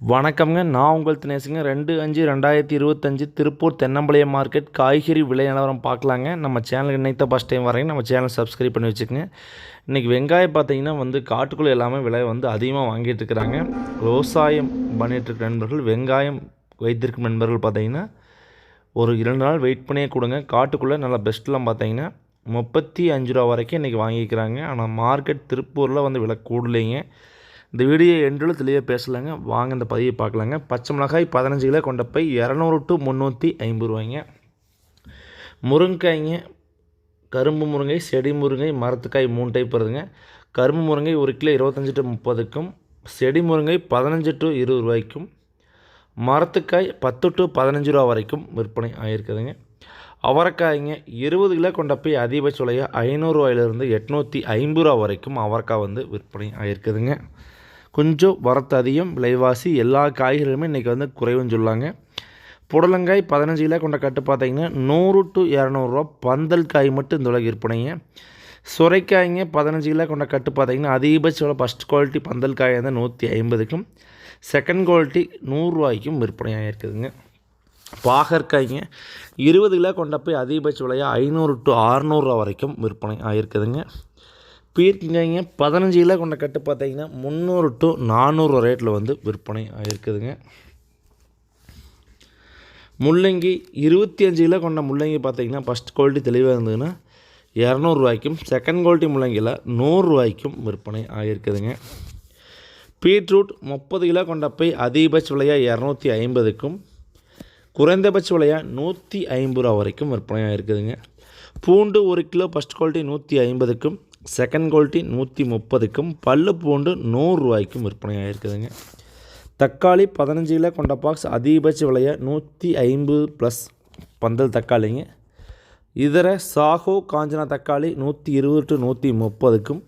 வணக்கம்ங்க. நான் உங்கள் தினேசுங்க ரெண்டு அஞ்சு ரெண்டாயிரத்தி இருபத்தஞ்சி திருப்பூர் தென்னம்பாளையம் மார்க்கெட் காய்கறி விலை நிலவரம் பார்க்கலாங்க. நம்ம சேனலுக்கு இன்னைக்கு தான் ஃபஸ்ட் டைம் வரேங்க நம்ம சேனல் சப்ஸ்கிரைப் பண்ணி வச்சுக்கோங்க. இன்றைக்கி வெங்காயம் பார்த்தீங்கன்னா வந்து காட்டுக்குள்ளே எல்லாமே விலை வந்து அதிகமாக வாங்கிட்டு இருக்கிறாங்க. விவசாயம் பண்ணிகிட்ருக்க நண்பர்கள் வெங்காயம் வைத்திருக்கும் நண்பர்கள் பார்த்தீங்கன்னா ஒரு இரண்டு நாள் வெயிட் பண்ணியே கொடுங்க. காட்டுக்குள்ளே நல்லா பெஸ்ட்லாம் பார்த்தீங்கன்னா முப்பத்தி அஞ்சு ரூபா வரைக்கும் இன்றைக்கி வாங்கிக்கிறாங்க. ஆனால் மார்க்கெட் திருப்பூரில் வந்து விலை கூடலைங்க. இந்த வீடியோ எண்டில் தெளிவாக பேசலாங்க. வாங்க இந்த பதிவை பார்க்கலாங்க. பச்சை மிளகாய் பதினஞ்சு கிலோ கொண்ட போய் இரநூறு டு முந்நூற்றி ஐம்பது ரூபாய்ங்க. முருங்கைக்காய்ங்க கரும்பு முருங்கை செடி முருங்கை மரத்துக்காய் மூணு டைப் வருதுங்க. கரும்பு முருங்கை ஒரு கிலோ இருபத்தஞ்சி டு முப்பதுக்கும் செடி முருங்கை பதினஞ்சு டு இருபது ரூபாய்க்கும் மரத்துக்காய் பத்து டு பதினஞ்சு ரூபா வரைக்கும் விற்பனை ஆகிருக்குதுங்க அவரைக்காய்ங்க இருபது கிலோ கொண்ட போய் அதிகபட்ச விலையாக ஐநூறுரூவாயிலிருந்து எட்நூற்றி ஐம்பது ரூபா வரைக்கும் அவரைக்காய் வந்து விற்பனை ஆகிருக்குதுங்க கொஞ்சம் வரத்து அதிகம் விலைவாசி எல்லா காய்கறிகளுமே இன்றைக்கி வந்து குறைவுன்னு சொல்லாங்க புடலங்காய் பதினஞ்சு கிலோ கொண்ட கட்டு பார்த்தீங்கன்னா நூறு டு இரநூறுவா பந்தல் காய் மட்டும் இந்த உலக விற்பனைங்க. சுரைக்காய்ங்க பதினஞ்சு கிலோ கொண்ட கட்டு பார்த்தீங்கன்னா அதிகபட்ச விலை ஃபஸ்ட் குவாலிட்டி பந்தல் காய் வந்து நூற்றி ஐம்பதுக்கும் செகண்ட் குவாலிட்டி நூறுரூவாய்க்கும் விற்பனையாக இருக்குதுங்க. பாகற்காய்ங்க இருபது கிலோ கொண்ட போய் அதிகபட்ச விலையாக ஐநூறு டு அறநூறுவா வரைக்கும் விற்பனை ஆகிருக்குதுங்க போயிருக்கீங்க பதினஞ்சு கிலோ கொண்ட கட்டு பார்த்தீங்கன்னா முந்நூறு டு நானூறு ரேட்டில் வந்து விற்பனை ஆகிருக்குதுங்க முள்ளங்கி இருபத்தி அஞ்சு கிலோ கொண்ட முள்ளங்கி பார்த்தீங்கன்னா ஃபஸ்ட் குவாலிட்டி தெளிவாக இருந்ததுன்னா இரநூறுவாய்க்கும் செகண்ட் குவாலிட்டி முள்ளங்கியில் நூறுரூவாய்க்கும் விற்பனை ஆகிருக்குதுங்க பீட்ரூட் முப்பது கிலோ கொண்ட போய் அதிகபட்ச விலையாக இரநூத்தி ஐம்பதுக்கும் குறைந்தபட்ச விலையாக நூற்றி ஐம்பது ரூபா வரைக்கும் விற்பனையாக இருக்குதுங்க பூண்டு ஒரு கிலோ ஃபஸ்ட் குவாலிட்டி நூற்றி ஐம்பதுக்கும் செகண்ட் குவாலிட்டி நூற்றி முப்பதுக்கும் பல்லு பூண்டு நூறுரூவாய்க்கும் விற்பனையாக இருக்குதுங்க தக்காளி பதினஞ்சு கிலோ கொண்ட பாக்ஸ் அதிகபட்ச விலையை நூற்றி ஐம்பது ப்ளஸ் பந்தல் தக்காளிங்க. இதர சாகோ காஞ்சனா தக்காளி நூற்றி இருபது டு நூற்றி முப்பதுக்கும்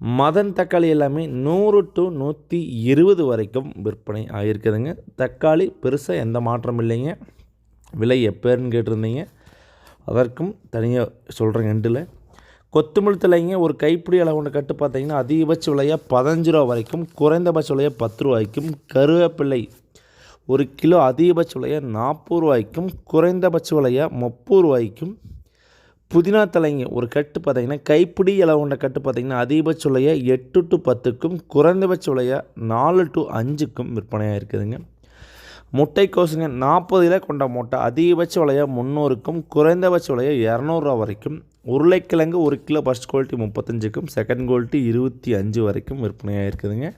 மதன் தக்காளி எல்லாமே நூறு டு நூற்றி இருபது வரைக்கும் விற்பனை ஆகியிருக்குதுங்க தக்காளி பெருசாக எந்த மாற்றம் இல்லைங்க. விலை எப்போன்னு கேட்டிருந்தீங்க. அதற்கும் தனியாக சொல்கிறேங்க எண்டில். கொத்தமல்லி தலைங்க ஒரு கைப்பிடி அளவு ஒன்று கட்டு பார்த்தீங்கன்னா அதிகபட்ச விலையாக பதினஞ்சு ரூபா வரைக்கும் குறைந்தபட்ச விலையாக பத்து ரூபாய்க்கும் கருவேப்பிள்ளை ஒரு கிலோ அதிகபட்ச விலையாக நாற்பது ரூபாய்க்கும் குறைந்தபட்ச விலையாக முப்பது ரூபாய்க்கும் புதினா தலைங்க ஒரு கட்டு பார்த்தீங்கன்னா கைப்பிடி அளவு கொண்ட கட்டு பார்த்தீங்கன்னா அதிகபட்ச விலையாக எட்டு டு பத்துக்கும் குறைந்தபட்ச விலையாக நாலு டு அஞ்சுக்கும் விற்பனையாக இருக்குதுங்க முட்டைக்கோசுங்க நாற்பது இலை கொண்ட முட்டை அதிகபட்ச விலையாக முந்நூறுக்கும் குறைந்தபட்ச விலையாக இரநூறுவா வரைக்கும். உருளைக்கிழங்கு ஒரு கிலோ ஃபஸ்ட் குவாலிட்டி முப்பத்தஞ்சுக்கும் செகண்ட் குவாலிட்டி இருபத்தி அஞ்சு வரைக்கும் விற்பனையாக இருக்குதுங்க.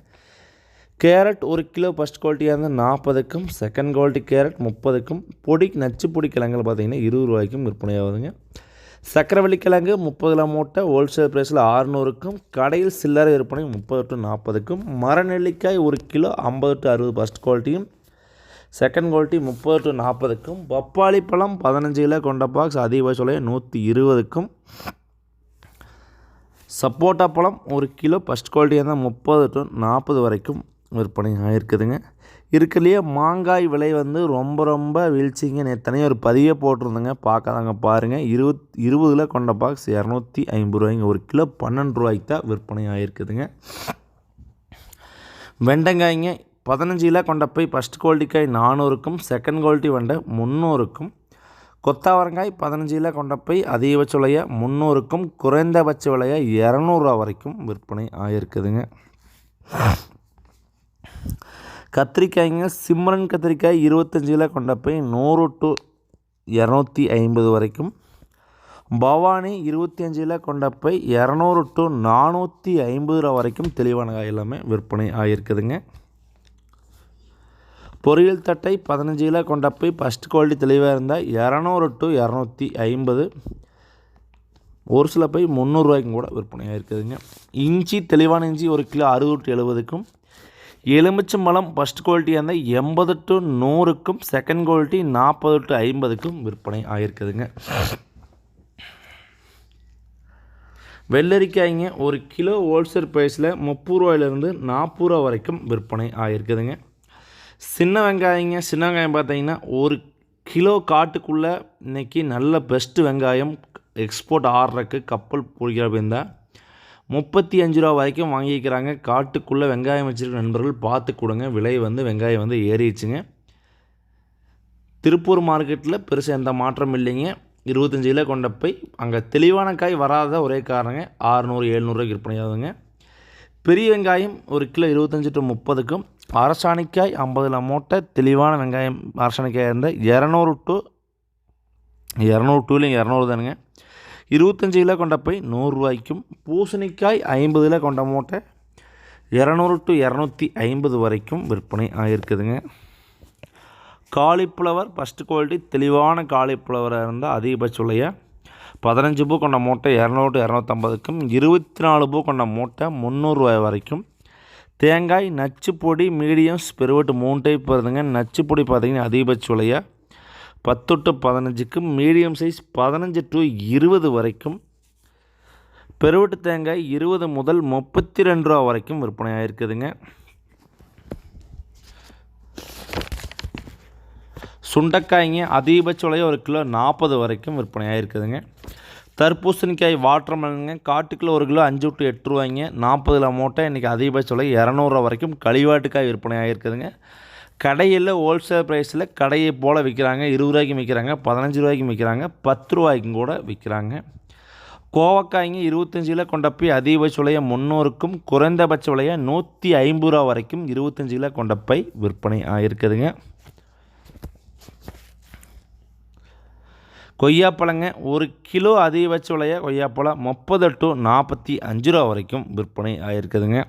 கேரட் ஒரு கிலோ ஃபஸ்ட் குவாலிட்டியாக இருந்தால் நாற்பதுக்கும் செகண்ட் குவாலிட்டி கேரட் முப்பதுக்கும் பொடி நச்சு பொடி கிழங்குகள் பார்த்திங்கன்னா இருபது ரூபாய்க்கும் விற்பனையாகுதுங்க. சக்கரவள்ளி கிழங்கு முப்பது கிலோ மூட்டை ஹோல்சேல் ப்ரைஸில் ஆறுநூறுக்கும் கடையில் சில்லறை விற்பனை முப்பது டு நாற்பதுக்கும் மரநெல்லிக்காய் ஒரு கிலோ ஐம்பது டு அறுபது ஃபஸ்ட் குவாலிட்டியும் செகண்ட் குவாலிட்டி முப்பது டு நாற்பதுக்கும் பப்பாளி பழம் பதினஞ்சு கிலோ கொண்ட பாக்ஸ் அதிகபட்ச விலை நூற்றி இருபதுக்கும். சப்போட்டா பழம் ஒரு கிலோ ஃபஸ்ட் குவாலிட்டியாக இருந்தால் முப்பது டு நாற்பது வரைக்கும் விற்பனை ஆகிருக்குதுங்க இருக்கிறதுலையே மாங்காய் விலை வந்து ரொம்ப ரொம்ப வீழ்ச்சிங்க. நேத்தனையும் ஒரு பதிவே போட்டிருந்தேங்க. பார்க்காதாங்க பாருங்கள் இருபத் இருபது கிலோ கொண்ட பாக்ஸ் இரநூத்தி ஐம்பது ரூபாய்ங்க. ஒரு கிலோ பன்னெண்டு ரூபாய்க்கு தான் விற்பனை ஆகிருக்குதுங்க வெண்டைக்காய்ங்க பதினஞ்சில கிலோ கொண்ட போய் ஃபஸ்ட் குவாலிட்டி நானூறுக்கும் செகண்ட் குவாலிட்டி வெண்டை முந்நூறுக்கும் கொத்தாவரங்காய் பதினஞ்சு கிலோ கொண்ட போய் அதிகபட்ச விலையை முந்நூறுக்கும் குறைந்தபட்ச விலையை இரநூறுவா வரைக்கும் விற்பனை ஆகியிருக்குதுங்க கத்திரிக்காய்ங்க சிம்ரன் கத்திரிக்காய் இருபத்தஞ்சில கிலோ கொண்ட போய் நூறு டு இரநூத்தி ஐம்பது வரைக்கும் பவானி இருபத்தி அஞ்சு கிலோ கொண்ட போய் இரநூறு டு நானூற்றி ஐம்பது ரூபா வரைக்கும் தெளிவான காய் எல்லாமே விற்பனை ஆகியிருக்குதுங்க பொரியல் தட்டை பதினஞ்சு கிலோ கொண்ட போய் ஃபஸ்ட் குவாலிட்டி தெளிவாக இருந்தால் இரநூறு டு இரநூத்தி ஐம்பது. ஒரு சில போய் முந்நூறுரூவாய்க்கும் கூட விற்பனையாக இருக்குதுங்க. இஞ்சி தெளிவான இஞ்சி ஒரு கிலோ அறுபது டு எழுபதுக்கும் எலுமிச்சம்பழம் ஃபஸ்ட் குவாலிட்டியாக இருந்தால் எண்பது டு நூறுக்கும் செகண்ட் குவாலிட்டி நாற்பது டு ஐம்பதுக்கும் விற்பனை ஆகிருக்குதுங்க வெள்ளரிக்காய்ங்க ஒரு கிலோ ஹோல்சேல் ப்ரைஸில் முப்பது ரூபாயிலேருந்து நாற்பது ரூபா வரைக்கும் விற்பனை ஆகிருக்குதுங்க சின்ன வெங்காயங்க சின்ன வெங்காயம் பார்த்தீங்கன்னா ஒரு கிலோ காட்டுக்குள்ளே இன்றைக்கி நல்ல பெஸ்ட்டு வெங்காயம் எக்ஸ்போர்ட் ஆடுறக்கு கப்பல் பிடிக்கிற இருந்தால் முப்பத்தி அஞ்சு ரூபா வரைக்கும் வாங்கிக்கிறாங்க. காட்டுக்குள்ளே வெங்காயம் வச்சுருக்க நண்பர்கள் பார்த்து கொடுங்க. விலை வந்து வெங்காயம் வந்து ஏறிடுச்சுங்க. திருப்பூர் மார்க்கெட்டில் பெருசாக எந்த மாற்றம் இல்லைங்க. இருபத்தஞ்சி கிலோ கொண்ட போய் அங்கே தெளிவான காய் வராத ஒரே காரணங்க ஆறுநூறு எழுநூறுவாய்க்கு விற்பனையாகுதுங்க. பெரிய வெங்காயம் ஒரு கிலோ இருபத்தஞ்சி டு முப்பதுக்கும் அரசாணிக்காய் ஐம்பதில் மூட்டை தெளிவான வெங்காயம் அரசாணிக்காய் இருந்தால் இரநூறு டு இரநூறு டூலையும் இரநூறு தானுங்க. இருபத்தஞ்சி கிலோ கொண்ட போய் நூறுரூவாய்க்கும் பூசணிக்காய் ஐம்பதில் கொண்ட மூட்டை இரநூறு டு இரநூத்தி ஐம்பது வரைக்கும் விற்பனை ஆகிருக்குதுங்க காலிஃப்ளவர் ஃபஸ்ட்டு குவாலிட்டி தெளிவான காலிஃப்ளவராக இருந்தால் அதிகபட்ச பதினஞ்சு பூ கொண்ட மூட்டை இரநூறு டு இரநூத்தம்பதுக்கும் இருபத்தி நாலு பூ கொண்ட மூட்டை முந்நூறுரூவாய் வரைக்கும் தேங்காய் நச்சு பொடி மீடியம்ஸ் பெருவட்டு மூணு டைப் வருதுங்க. நச்சு பொடி பார்த்திங்கன்னா அதிகபட்ச விலையாக பத்து டு பதினஞ்சுக்கு மீடியம் சைஸ் பதினஞ்சு டு இருபது வரைக்கும். பெருவட்டு தேங்காய் இருபது முதல் முப்பத்தி ரெண்டு ரூபா வரைக்கும் விற்பனை ஆகிருக்குதுங்க சுண்டைக்காய்ங்க அதிகபட்ச விலையாக ஒரு கிலோ நாற்பது வரைக்கும் விற்பனை ஆகிருக்குதுங்க தர்பூசணிக்காய் வாட்டர் காட்டுக்குள்ளே ஒரு கிலோ அஞ்சு டு எட்டு ரூபாய்ங்க. நாற்பதுல மூட்டை இன்றைக்கி அதிகபட்ச விலை இரநூறுவா வரைக்கும் களிவாட்டுக்காய் விற்பனை ஆகிருக்குதுங்க கடையில் ஹோல்சேல் ப்ரைஸில் கடையை போல் விற்கிறாங்க. இருபது ரூபாய்க்கும் விற்கிறாங்க. பதினஞ்சு ரூபாய்க்கும் விற்கிறாங்க. பத்து ரூபாய்க்கும் கூட விற்கிறாங்க. கோவக்காய்ங்க இருபத்தஞ்சி கிலோ கொண்ட போய் அதிகபட்ச விலையை முந்நூறுக்கும் குறைந்தபட்ச விலையை நூற்றி ஐம்பது ரூபா வரைக்கும் இருபத்தஞ்சி கிலோ கொண்ட போய் விற்பனை ஆகிருக்குதுங்க கொய்யாப்பழங்க ஒரு கிலோ அதிகபட்ச விலைய கொய்யாப்பழம் முப்பது டு நாற்பத்தி அஞ்சு ரூபா வரைக்கும் விற்பனை ஆகிருக்குதுங்க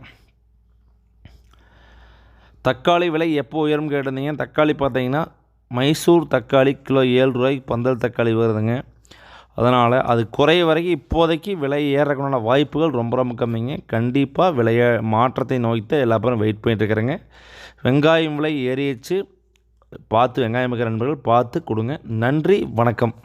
தக்காளி விலை எப்போ உயரும் கேட்டிருந்தீங்க. தக்காளி பார்த்தீங்கன்னா மைசூர் தக்காளி கிலோ ஏழு ரூபாய்க்கு பந்தல் தக்காளி வருதுங்க. அதனால் அது குறைய வரைக்கும் இப்போதைக்கு விலை ஏறக்கூடிய வாய்ப்புகள் ரொம்ப ரொம்ப கம்மிங்க. கண்டிப்பாக விலைய மாற்றத்தை நோக்கி எல்லா பேரும் வெயிட் பண்ணிட்டுருக்கிறேங்க. வெங்காயம் விலை ஏறிச்சு பார்த்து வெங்காயம் நண்பர்கள் பார்த்து கொடுங்க. நன்றி வணக்கம்.